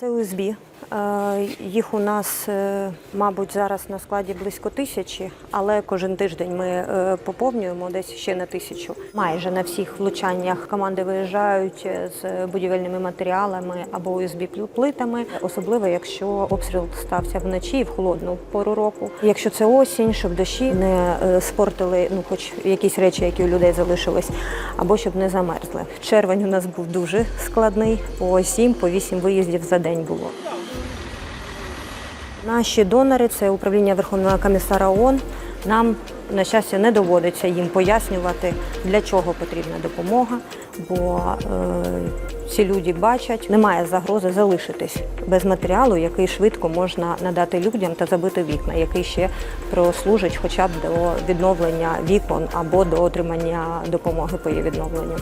Це УСБ. Е, Їх у нас, е, мабуть, зараз на складі близько тисячі, але кожен тиждень ми е, поповнюємо десь ще на тисячу. Майже на всіх влучаннях команди виїжджають з будівельними матеріалами або УСБ плитами, особливо якщо обстріл стався вночі в холодну пору року. Якщо це осінь, щоб дощі не спортили, ну хоч якісь речі, які у людей залишились, або щоб не замерзли. Червень у нас був дуже складний, по 7 по 8 виїздів за день було. Наші донори це управління Верховного комісара ООН. Нам, на щастя, не доводиться їм пояснювати, для чого потрібна допомога, бо е, ці люди бачать, немає загрози залишитись без матеріалу, який швидко можна надати людям та забити вікна, який ще прослужить хоча б до відновлення вікон або до отримання допомоги по її відновленню.